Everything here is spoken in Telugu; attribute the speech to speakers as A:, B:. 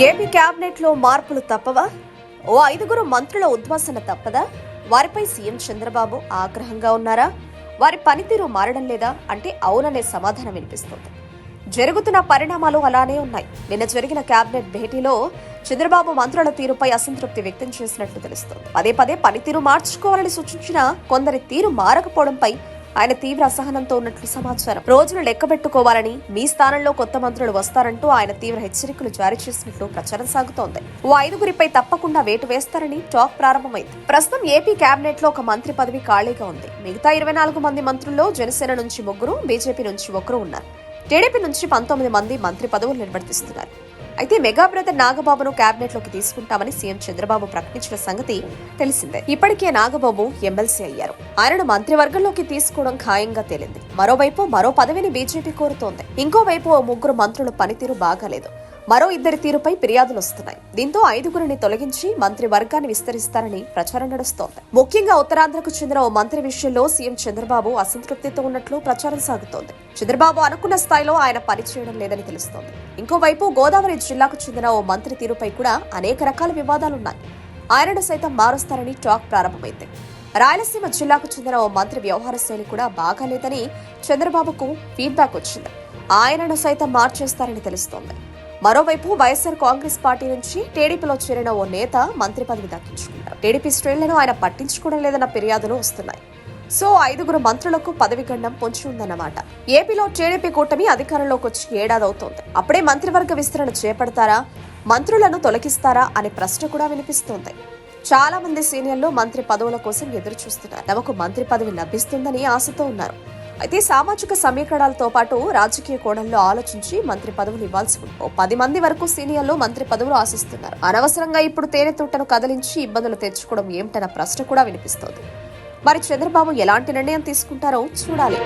A: ఏపీ కేబినెట్లో మార్పులు తప్పవా? ఓ ఐదుగురు మంత్రుల ఉద్వాసన తప్పదా? వారిపై సీఎం చంద్రబాబు ఆగ్రహంగా ఉన్నారా? వారి పనితీరు మారడం లేదా? అంటే అవుననే సమాధానం వినిపిస్తోంది. జరుగుతున్న పరిణామాలు అలానే ఉన్నాయి. నిన్న జరిగిన కేబినెట్ భేటీలో చంద్రబాబు మంత్రుల తీరుపై అసంతృప్తి వ్యక్తం చేసినట్లు తెలుస్తోంది. పదే పదే పనితీరు మార్చుకోవాలని సూచించిన కొందరి తీరు మారకపోవడంపై ఆయన తీవ్ర అసహనంతో ఉన్నట్లు సమాచారం. రోజులు లెక్కబెట్టుకోవాలని మీ స్థానంలో కొత్త మంత్రులు వస్తారంటూ ఆయన తీవ్ర హెచ్చరికలు జారీ చేసినట్లు ప్రచారం సాగుతోంది. ఓ ఐదుగురిపై తప్పకుండా వేటు వేస్తారని టాక్ ప్రారంభమైంది. ప్రస్తుతం ఏపీ కేబినెట్లో ఒక మంత్రి పదవి ఖాళీగా ఉంది. మిగతా ఇరవై నాలుగు మంది మంత్రుల్లో జనసేన నుంచి ముగ్గురు బీజేపీ నుంచి ఒకరు ఉన్నారు. టీడీపీ నుంచి పంతొమ్మిది మంది మంత్రి పదవులు నిర్వర్తిస్తున్నారు. అయితే మెగా బ్రదర్ నాగబాబును కేబినెట్లోకి తీసుకుంటామని సీఎం చంద్రబాబు ప్రకటించిన సంగతి తెలిసిందే. ఇప్పటికే నాగబాబు ఎమ్మెల్సీ అయ్యారు. ఆయనను మంత్రివర్గంలోకి తీసుకోవడం ఖాయంగా తేలింది. మరోవైపు మరో పదవిని బీజేపీ కోరుతోంది. ఇంకోవైపు ఓ ముగ్గురు మంత్రుల పనితీరు బాగాలేదు. మరో ఇద్దరి తీరుపై ఫిర్యాదులు వస్తున్నాయి. దీంతో ఐదుగురిని తొలగించి మంత్రి వర్గాన్ని విస్తరిస్తారని ప్రచారం నడుస్తోంది. ముఖ్యంగా ఉత్తరాంధ్రకు చెందిన ఓ మంత్రి విషయంలో సీఎం చంద్రబాబు అసంతృప్తితో ఉన్నట్లు ప్రచారం సాగుతోంది. చంద్రబాబు అనుకున్న స్థాయిలో ఆయన పనిచేయడం లేదని తెలుస్తోంది. ఇంకోవైపు గోదావరి జిల్లాకు చెందిన ఓ మంత్రి తీరుపై కూడా అనేక రకాల వివాదాలున్నాయి. ఆయనను సైతం మారుస్తారని టాక్ ప్రారంభమైంది. రాయలసీమ జిల్లాకు చెందిన ఓ మంత్రి వ్యవహార శైలి కూడా బాగాలేదని చంద్రబాబుకు ఫీడ్బ్యాక్ వచ్చింది. ఆయనను సైతం మార్చేస్తారని తెలుస్తోంది. మరోవైపు వైఎస్ఆర్ కాంగ్రెస్ పార్టీ నుంచి టీడీపీలో చేరిన ఓ నేత మంత్రి పదవి దక్కించుకున్నారు. టీడీపీ శ్రేణులను ఆయన పట్టించుకోవడం లేదన్న ఫిర్యాదులు వస్తున్నాయి. సో ఐదుగురు మంత్రులకు పదవి గండం పొంచి ఉందన్నమాట. ఏపీలో టీడీపీ కూటమి అధికారంలోకి వచ్చి ఏడాది అవుతోంది అప్పుడే మంత్రివర్గ విస్తరణ చేపడతారా? మంత్రులను తొలగిస్తారా? అనే ప్రశ్న కూడా వినిపిస్తోంది. చాలా మంది సీనియర్లు మంత్రి పదవుల కోసం ఎదురు చూస్తున్నారు. తమకు మంత్రి పదవి లభిస్తుందని ఆశతో ఉన్నారు. అయితే సామాజిక సమీకరణాలతో పాటు రాజకీయ కోణంలో ఆలోచించి మంత్రి పదవులు ఇవ్వాల్సి ఉంది. ఓ పది మంది వరకు సీనియర్లు మంత్రి పదవులు ఆశిస్తున్నారు. అనవసరంగా ఇప్పుడు తేనె తోటను కదిలించి ఇబ్బందులు తెచ్చుకోవడం ఏమిటన్న ప్రశ్న కూడా వినిపిస్తోంది. మరి చంద్రబాబు ఎలాంటి నిర్ణయం తీసుకుంటారో చూడాలి.